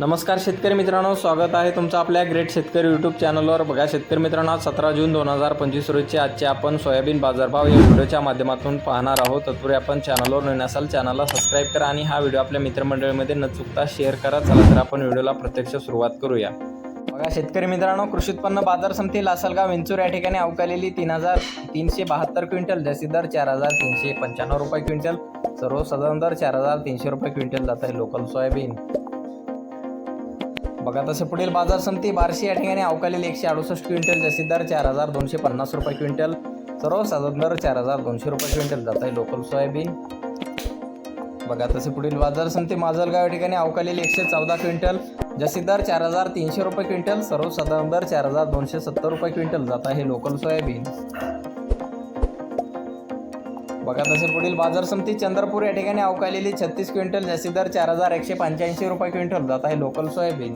नमस्कार शेतकरी मित्रांनो स्वागत आहे तुमचं आपल्या ग्रेट शेतकरी यूट्यूब चॅनलवर बघा शेतकरी मित्रांनो आज सतरा जून दोन हजार पंचवीस रोजचे आजचे आपण सोयाबीन बाजारभाव या व्हिडिओच्या माध्यमातून पाहणार आहोत. तत्पूर्वी आपण चॅनलवर नवीन असाल चॅनलला सबस्क्राईब करा आणि हा व्हिडिओ आपल्या मित्रमंडळीमध्ये न चुकता शेअर करा. चला तर आपण व्हिडिओला प्रत्यक्ष सुरुवात करूया. बघा शेतकरी मित्रांनो कृषी उत्पन्न बाजार समिती लासलगाव विंचूर या ठिकाणी अवकालेली तीन हजार तीनशे बहात्तर क्विंटल जास्ती दर चार हजार तीनशे पंच्याण्णव रुपये क्विंटल सर्वसाधारण दर चार हजार तीनशे रुपये क्विंटल जात आहे लोकल सोयाबीन. बघा तसे पुढील बाजार समिती बार्शी या ठिकाणी अवकालेली एकशे अडुसष्ट क्विंटल जसीदार दर चार हजार दोनशे पन्नास रुपये क्विंटल सर्वसाधारण दर चार हजार दोनशे रुपये क्विंटल जात आहे लोकल सोयाबीन. बघा तसे पुढील बाजार समिती माजलगाव या ठिकाणी अवकालेली एकशे चौदा क्विंटल जसीदार दर चार हजार तीनशे रुपये क्विंटल सर्वसाधारण दर चार हजार दोनशे सत्तर रुपये क्विंटल जात आहे लोकल सोयाबीन. बघा तसे पुढील बाजार समिती चंद्रपूर या ठिकाणी अवकालेली छत्तीस क्विंटल जास्तीत दर चार हजार एकशे पंच्याऐंशी रुपये क्विंटल जात आहे लोकल सोयाबीन.